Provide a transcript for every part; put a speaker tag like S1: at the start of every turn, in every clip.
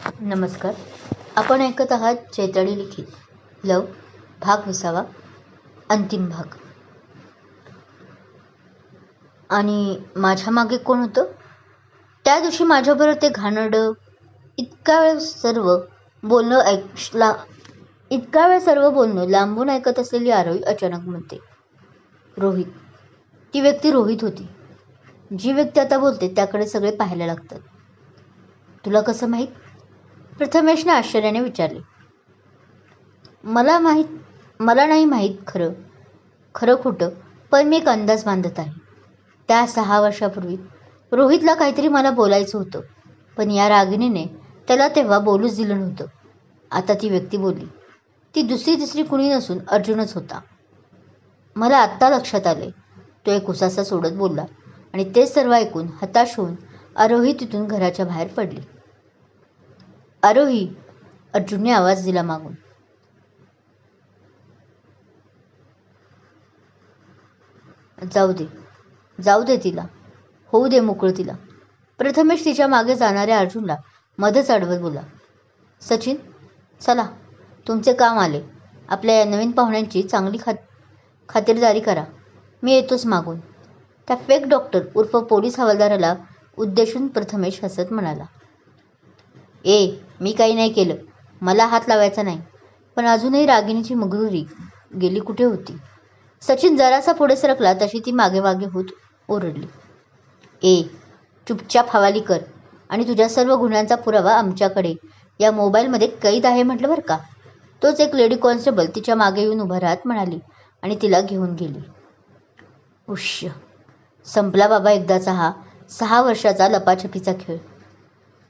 S1: नमस्कार. आपण ऐकत आहात चैताली लिखित. लव भाग विसावा अंतिम भाग. आणि माझ्या मागे कोण होतं? त्या दिवशी माझ्याबरोबर ते घाणडं इतका वेळ सर्व बोलणं ऐकला इतका वेळ सर्व बोलणं लांबून ऐकत असलेली आरोही अचानक म्हणते रोहित. ती व्यक्ती रोहित होती. जी व्यक्ती आता बोलते त्याकडे सगळे पाहायला लागतात. तुला कसं माहीत? प्रथमेशने आश्चर्याने विचारले मला माहीत मला नाही माहीत खरं खरं खोटं पण मी एक अंदाज बांधत आहे. त्या सहा वर्षापूर्वी रोहितला काहीतरी मला बोलायचं होतं पण या रागिणीने त्याला तेव्हा बोलूच दिलं नव्हतं. आता ती व्यक्ती बोलली ती दुसरी तिसरी कुणी नसून अर्जुनच होता. मला आत्ता लक्षात आले तो एक उसासा सोडत बोलला आणि ते सर्व ऐकून हताश होऊन आरोही तिथून घराच्या बाहेर पडली. आरोही अर्जुनने आवाज दिला मागून. जाऊ दे जाऊ दे तिला होऊ दे मोकळं तिला. प्रथमेश तिच्यामागे जाणाऱ्या अर्जुनला मध्येच अडवत बोला सचिन चला तुमचे काम आले. आपल्या या नवीन पाहुण्यांची चांगली खात खातिरदारी करा. मी येतोच मागून. त्या फेक डॉक्टर उर्फ पोलीस हवालदाराला उद्देशून प्रथमेश हसत म्हणाला. ए मी काही नाही केलं. मला हात लावायचा नाही. पण अजूनही रागिणीची मगरुरी गेली कुठे होती? सचिन जरासा पुढे सरकला तशी ती मागे मागे होत ओरडली. ए चुपचाप हवाली कर आणि तुझ्या सर्व गुन्ह्यांचा पुरावा आमच्याकडे. या मोबाईलमध्ये कैद आहे म्हटलं बरं का? तोच एक लेडी कॉन्स्टेबल तिच्यामागे येऊन उभं राहत म्हणाली आणि तिला घेऊन गेली. उश्य संपला बाबा एकदाचा हा सहा वर्षाचा लपाछपीचा खेळ.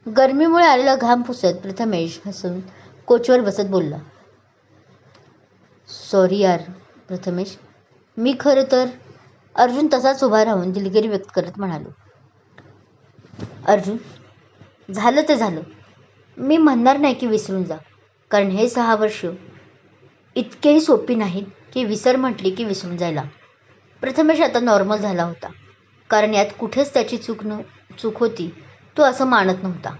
S1: गरमीमुळे आलेला घाम पुसत प्रथमेश हसून कोचवर बसत बोलला. सॉरी यार प्रथमेश. मी खरं तर अर्जुन तसाच उभा राहून दिलगिरी व्यक्त करत म्हणालो. अर्जुन झालं ते झालं. मी म्हणणार नाही की विसरून जा कारण हे सहा वर्ष इतकेही सोपी नाहीत की विसर म्हटली की विसरून जायला. प्रथमेश आता नॉर्मल झाला होता. कारण यात कुठेच त्याची चूक न चूक होती तो असं मानत नव्हता.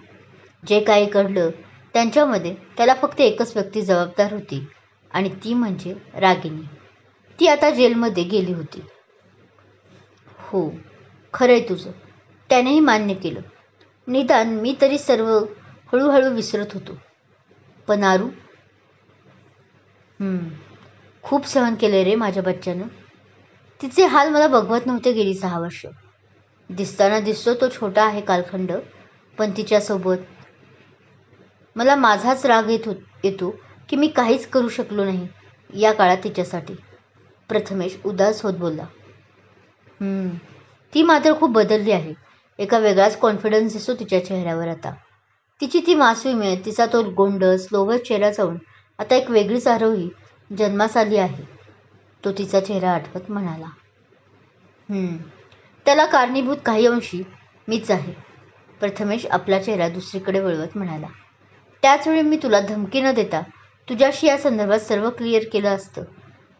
S1: जे काही घडलं त्यांच्यामध्ये त्याला फक्त एकच व्यक्ती जबाबदार होती आणि ती म्हणजे रागिनी ती आता जेलमध्ये गेली होती. हो खरं आहे तुझं. त्यानेही मान्य केलं. निदान मी तरी सर्व हळूहळू विसरत होतो. पण आरू? खूप सहन केले रे माझ्या बच्च्यानं. तिचे हाल मला बघवत नव्हते गेली सहा वर्ष. दिसताना दिसतो तो छोटा आहे कालखंड पण तिच्यासोबत. मला माझाच राग येत हो येतो की मी काहीच करू शकलो नाही या काळात तिच्यासाठी. प्रथमेश उदास होत बोलला. ती मात्र खूप बदलली आहे. एका वेगळाच कॉन्फिडन्स दिसतो तिच्या चेहऱ्यावर आता. तिची ती मासुमी तिचा तो गोंडस लोभस चेहरा जाऊन आता एक वेगळीच आरोही जन्मास आली आहे. तो तिचा चेहरा आठवत म्हणाला. त्याला कारणीभूत काही अंशी मीच आहे. प्रथमेश आपला चेहरा दुसरीकडे वळवत म्हणाला त्याचवेळी मी तुला धमकी न देता तुझ्याशी या संदर्भात सर्व क्लिअर केलं असतं.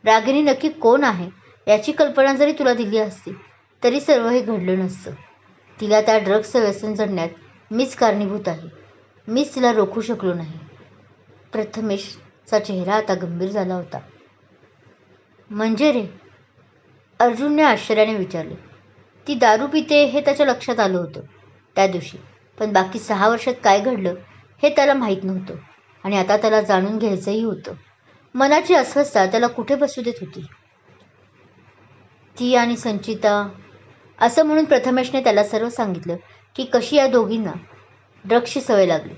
S1: रागिनी नक्की कोण आहे याची कल्पना जरी तुला दिली असती तरी सर्व हे घडलं नसतं. तिला त्या ड्रग्सचं व्यसन जडण्यात मीच कारणीभूत आहे. मीच तिला रोखू शकलो नाही. प्रथमेशचा चेहरा आता गंभीर झाला होता. म्हणजे रे? अर्जुनने आश्चर्याने विचारले. ती दारू पिते हे त्याच्या लक्षात आलं होतं. त्या दिवशी. पण बाकी सहा वर्षात काय घडलं हे त्याला माहीत नव्हतं. आणि आता त्याला जाणून घ्यायचंही होतं. मनाची अस्वस्थता त्याला कुठे बसू देत होती? ती आणि संचिता. असं म्हणून प्रथमेशने त्याला सर्व सांगितलं की कशी या दोघींना ड्रग्सची सवय लागली.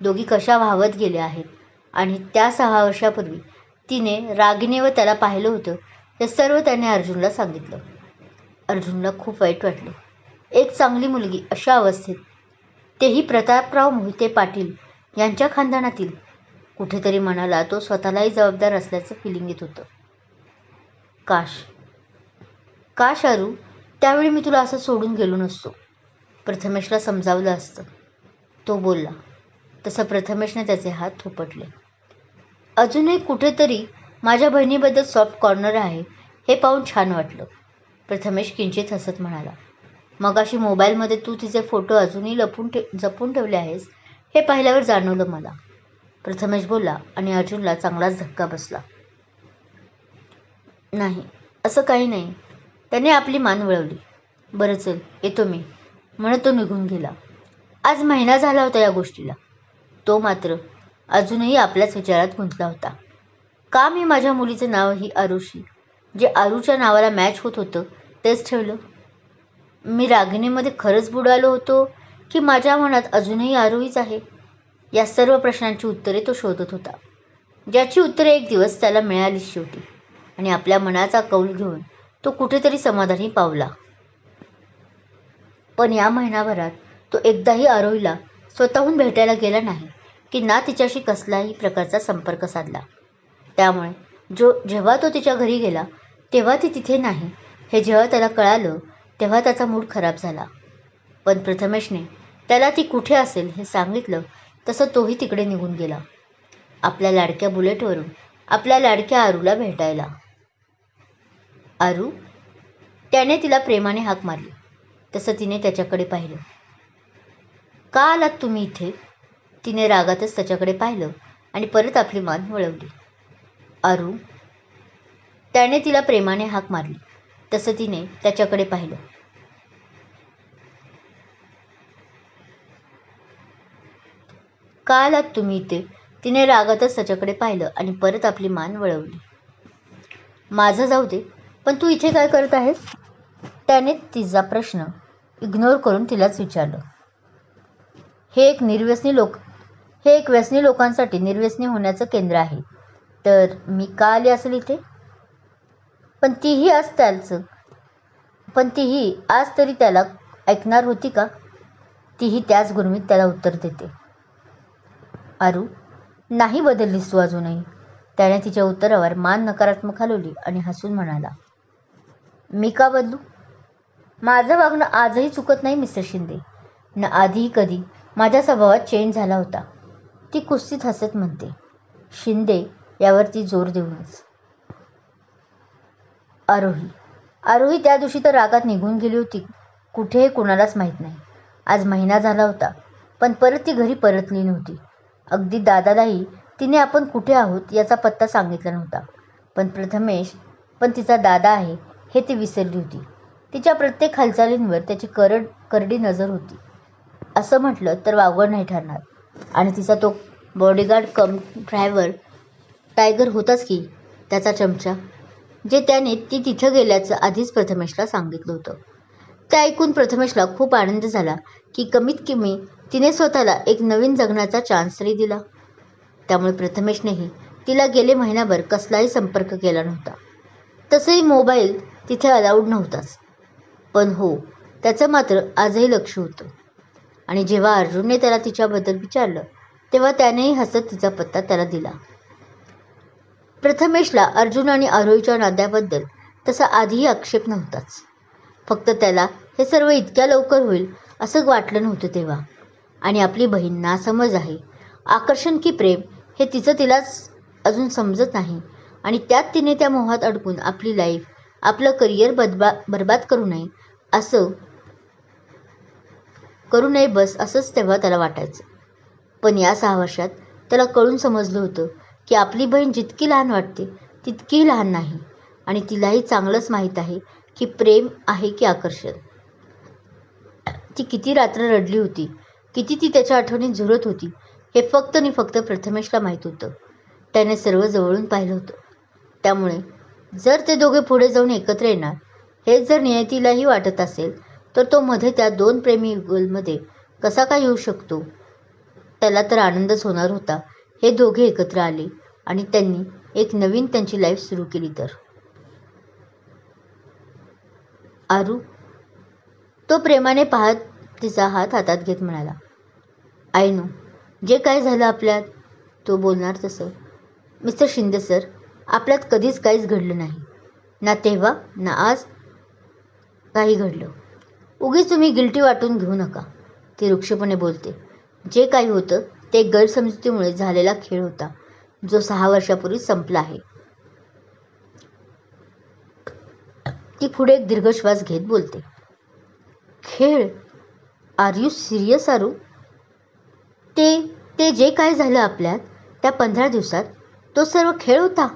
S1: दोघी कशा वाहवत गेल्या आहेत. आणि त्या सहा वर्षापूर्वी तिने रागिनीवर त्याला पाहिलं होतं. हे सर्व त्याने अर्जुनला सांगितलं. अर्जुनला खूप वाईट वाटलं. एक चांगली मुलगी अशा अवस्थेत. तेही प्रतापराव मोहिते पाटील यांच्या खानदानातील. कुठेतरी मनाला तो स्वतःलाही जबाबदार असल्याचं फिलिंग येत होतं. काश. काश अरू त्यावेळी मी तुला असं सोडून गेलो नसतो. प्रथमेशला समजावलं असतं. तो बोलला तसं प्रथमेशने त्याचे हात थोपटले. अजूनही कुठेतरी माझ्या बहिणीबद्दल सॉफ्ट कॉर्नर आहे हे पाहून छान वाटलं. प्रथमेश किंचित हसत म्हणाला मगाशी मोबाईलमध्ये तू तिचे फोटो अजूनही लपून ठे जपून ठेवले आहेस हे पाहिल्यावर जाणवलं मला. प्रथमेश बोलला आणि अर्जुनला चांगलाच धक्का बसला. नाही असं काही नाही. त्याने आपली मान वळवली. बरं चल येतो मी. म्हणत तो निघून गेला. आज महिना झाला होता या गोष्टीला. तो मात्र अजूनही आपल्याच विचारात गुंतला होता. का मी माझ्या मुलीचं नाव ही आरुषी जे आरूच्या नावाला मॅच होत होतं तेच ठेवलं मी रागिणीमध्ये खरंच बुडालो होतो की माझ्या मनात अजूनही आरोहीच आहे? या सर्व प्रश्नांची उत्तरे तो शोधत होता. ज्याची उत्तरे एक दिवस त्याला मिळाली शेवटी. आणि आपल्या मनाचा कौल घेऊन तो कुठेतरी समाधानी पावला. पण या महिनाभरात तो एकदाही आरोहीला स्वतःहून भेटायला गेला नाही की ना तिच्याशी कसलाही प्रकारचा संपर्क साधला. त्यामुळे जो जेव्हा तो तिच्या घरी गेला तेव्हा ती तिथे नाही. हे जेव्हा त्याला कळालं तेव्हा त्याचा मूड खराब झाला. पण प्रथमेशने त्याला ती कुठे असेल हे सांगितलं तसं तोही तिकडे निघून गेला. आपल्या लाडक्या बुलेटवरून आपल्या लाडक्या आरूला भेटायला. आरू? त्याने तिला प्रेमाने हाक मारली. तसं तिने त्याच्याकडे पाहिलं. का आलात तुम्ही इथे? तिने रागातच त्याच्याकडे पाहिलं आणि परत आपली मान वळवली. आरू? त्याने तिला प्रेमाने हाक मारली. तसं तिने त्याच्याकडे पाहिलं. का आलात तुम्ही इथे? तिने रागातच त्याच्याकडे पाहिलं आणि परत आपली मान वळवली. माझं जाऊ दे पण तू इथे काय करत आहेस? त्याने तिचा प्रश्न इग्नोर करून तिलाच विचारलं. हे एक निर्व्यसनी लोक हे एक व्यसनी लोकांसाठी निर्व्यसनी होण्याचं केंद्र आहे. तर मी का आले असेल इथे? पण तीही आज त्याचं. पण तीही आज तरी त्याला ऐकणार होती का? तीही त्याच गुरमीत त्याला उत्तर देते. आरू नाही बदललीस तू अजूनही. त्याने तिच्या उत्तरावर मान नकारात्मक हलवली आणि हसून म्हणाला मी का बदलू? माझं वागणं आजही चुकत नाही मिस्टर शिंदे. न आधीही कधी माझ्या स्वभावात चेंज झाला होता. ती कुस्तीत हसत म्हणते शिंदे यावरती जोर देऊनच. आरोही आरोही त्या दिवशी तर रागात निघून गेली होती. कुठेही कुणालाच माहीत नाही. आज महिना झाला होता पण परत ती घरी परतली नव्हती. अगदी दादालाही तिने आपण कुठे आहोत याचा पत्ता सांगितला नव्हता. पण प्रथमेश पण तिचा दादा आहे हे ती विसरली होती. तिच्या प्रत्येक हालचालींवर त्याची करड करडी नजर होती. असं म्हटलं तर वावगड नाही ठरणार. आणि तिचा तो बॉडीगार्ड कम ड्रायव्हर टायगर होताच की त्याचा चमचा? जे त्याने ती तिथं गेल्याचं आधीच प्रथमेशला सांगितलं होतं. ते ऐकून प्रथमेशला खूप आनंद झाला की कमीत कमी तिने स्वतःला एक नवीन जगण्याचा चान्स तरी दिला. त्यामुळे प्रथमेशनेही तिला गेले महिनाभर कसलाही संपर्क केला नव्हता. तसंही मोबाईल तिथे अलाउड नव्हताच. पण हो त्याचं मात्र आजही लक्ष होतं. आणि जेव्हा अर्जुनने त्याला तिच्याबद्दल विचारलं तेव्हा त्यानेही हसत तिचा पत्ता त्याला दिला. प्रथमेशला अर्जुन आणि आरोहीच्या नात्याबद्दल तसा आधीही आक्षेप नव्हताच. फक्त त्याला हे सर्व इतक्या लवकर होईल असं वाटलं नव्हतं तेव्हा. आणि आपली बहीण नासमज आहे. आकर्षण की प्रेम हे तिचं तिलाच अजून समजत नाही. आणि त्यात तिने त्या मोहात अडकून आपली लाईफ आपलं करिअर बदबा बरबाद करू नये असं करू नये बस असंच तेव्हा त्याला वाटायचं. पण या सहा वर्षात त्याला कळून समजलं होतं की आपली बहीण जितकी लहान वाटते तितकीही लहान नाही. आणि तिलाही चांगलंच माहीत आहे की प्रेम आहे की आकर्षण. ती किती रात्र रडली होती किती ती त्याच्या आठवणीत झुरत होती हे फक्त आणि फक्त प्रथमेशला माहीत होतं. त्याने सर्व जवळून पाहिलं होतं. त्यामुळे जर ते दोघे पुढे जाऊन एकत्र येणार हे जर नियतीलाही वाटत असेल तर तो मध्ये त्या दोन प्रेमी युगलमध्ये कसा काय येऊ शकतो? त्याला तर आनंदच होणार होता. हे दोघे एकत्र आले आणि त्यांनी एक नवीन त्यांची लाईफ सुरू केली तर. आरू तो प्रेमाने पाहत तिचा हात हातात घेत म्हणाला आय नो जे काय झालं आपल्यात तो बोलणार तसं. मिस्टर शिंदे सर आपल्यात कधीच काहीच घडलं नाही. ना तेव्हा ना आज काही घडलं. उगीच तुम्ही गिल्टी वाटून घेऊ नका. ती वृक्षपणे बोलते जे काही होतं ते गैरसमजुतीमुळे झालेला खेळ होता जो सहा वर्षापूर्वी संपला आहे. ती पुढे एक दीर्घ श्वास घेत बोलते. खेळ? आर यू सिरियस आरू ते ते जे काय झालं आपल्यात त्या पंधरा दिवसात तो सर्व खेळ होता?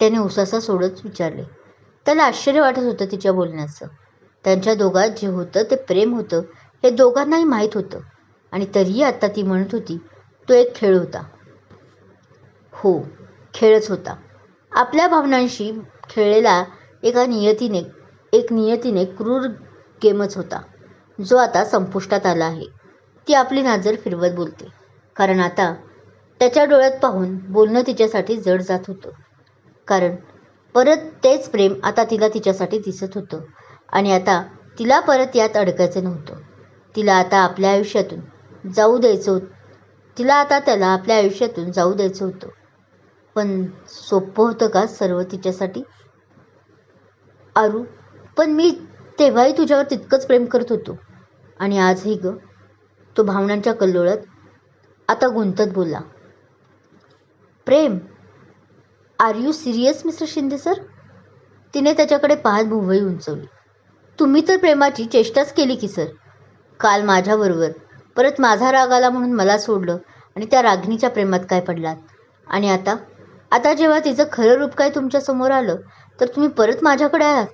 S1: त्याने उसासा सोडत विचारले. त्याला आश्चर्य वाटत होतं तिच्या बोलण्याचं. त्यांच्या दोघात जे होतं ते प्रेम होतं हे दोघांनाही माहीत होतं. आणि तरीही आता ती म्हणत होती तो एक खेळ होता. हो खेळच होता. आपल्या भावनांशी खेळलेला एका नियतीने एक नियतीने क्रूर गेमच होता जो आता संपुष्टात आला आहे. ती आपली नजर फिरवत बोलते. कारण आता त्याच्या डोळ्यात पाहून बोलणं तिच्यासाठी जड जात होतं. कारण परत तेच प्रेम आता तिला तिच्यासाठी दिसत होतं. आणि आता तिला परत यात अडकायचं नव्हतं. तिला आता आपल्या आयुष्यातून जाऊ द्यायचं होतं. तिला आता त्याला आपल्या आयुष्यातून जाऊ द्यायचं होतं. पण सोपं होतं का सर्व तिच्यासाठी? आरू पण मी तेव्हाही तुझ्यावर तितकंच प्रेम करत होतो. आणि आजही ग तो भावनांच्या कल्लोळात आता गुंतत बोलला. Prem are you serious mister Shinde sir? तिने त्याच्याकडे पाहत भुवई उंचवली. तुम्ही तर प्रेमाची चेष्टाच केली की सर. काल माझ्याबरोबर परत माझा राग आला म्हणून मला सोडलं आणि त्या रागिणीच्या प्रेमात काय पडलात? आणि आता? आता जेव्हा तिचं खरं रूप काय तुमच्यासमोर आलं तर तुम्ही परत माझ्याकडे आलात?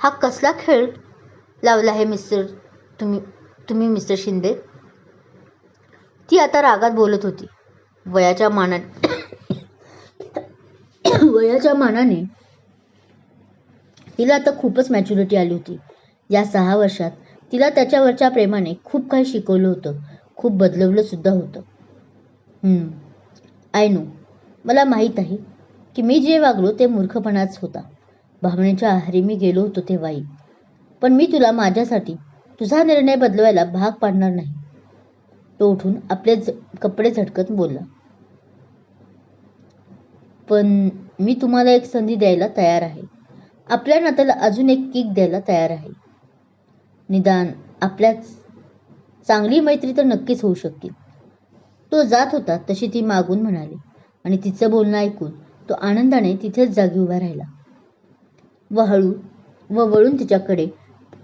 S1: हा कसला खेळ लावला आहे मिस्टर तुम्ही तुम्ही मिस्टर शिंदे? ती आता रागात बोलत होती. वयाच्या मानाने वयाच्या मानाने तिला आता खूपच मॅच्युरिटी आली होती. या सहा वर्षात तिला त्याच्यावरच्या प्रेमाने खूप काही शिकवलं होतं. खूप बदलवलं सुद्धा होतं. आय नो मला माहीत आहे की मी जे वागलो ते मूर्खपणाच होता. भावनेच्या आहारी मी गेलो होतो तेव्हाही पण मी तुला माझ्यासाठी तुझा निर्णय बदलवायला भाग पाडणार नाही. तो उठून आपले ज कपडे झटकत बोलला. पण मी तुम्हाला एक संधी द्यायला तयार आहे. आपल्या नात्याला अजून एक किक द्यायला तयार आहे. निदान आपल्याच चांगली मैत्री तर नक्कीच होऊ शकतील. तो जात होता तशी ती मागून म्हणाली आणि तिचं बोलणं ऐकून तो आनंदाने तिथेच जागी उभा राहिला व हळू व वळून तिच्याकडे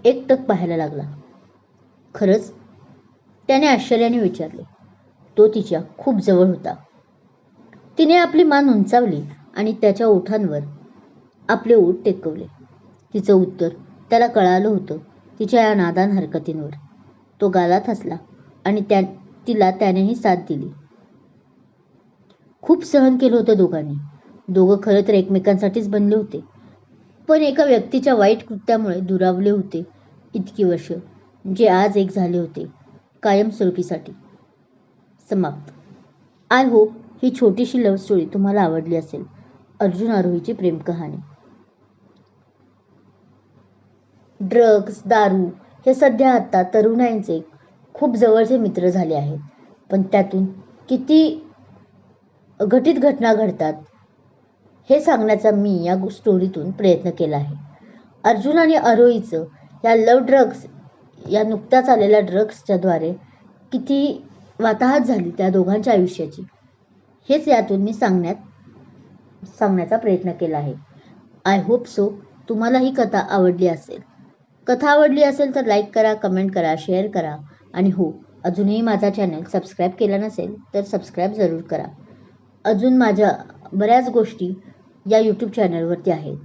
S1: एकटक पाहायला लागला. खरंच त्याने आश्चर्याने विचारले तो तिच्या खूप जवळ होता. तिने आपली मान उंचावली आणि त्याच्या ओठांवर आपले ओठ टेकवले. तिचं उत्तर त्याला कळालं होतं. तिच्या या नादान हरकतींवर. तो गालात हसला आणि त्या तिला त्यानेही साथ दिली. खूप सहन केलं होतं दोघांनी. दोघं खरं तर एकमेकांसाठीच बनले होते. पण एका व्यक्तीच्या वाईट कृत्यामुळे दुरावले होते इतकी वर्ष जे आज एक झाले होते कायमस्वरूपीसाठी. समाप्त. आय होप ही छोटीशी लव्ह स्टोरी तुम्हाला आवडली असेल. अर्जुन आरोहीची प्रेम ड्रग्ज दारू हे सध्या आता तरुणांचे खूप जवळचे मित्र झाले आहेत. पण त्यातून किती घटित घटना घडतात हे सांगण्याचा मी या स्टोरीतून प्रयत्न केला आहे. अर्जुन आणि अरोईचं या लव ड्रग्स या नुकत्याच आलेल्या ड्रग्सच्याद्वारे किती वाताहत झाली त्या दोघांच्या आयुष्याची हेच यातून मी सांगण्यात सांगण्याचा प्रयत्न केला आहे. आय होप सो तुम्हाला ही कथा आवडली असेल. कथा आवडली असेल तर लाईक करा कमेंट करा शेअर करा. आणि हो अजूनही माझा चॅनल सबस्क्राईब केला नसेल तर सबस्क्राईब जरूर करा. अजून माझ्या बऱ्याच गोष्टी या यूट्यूब चॅनलवरती आहेत.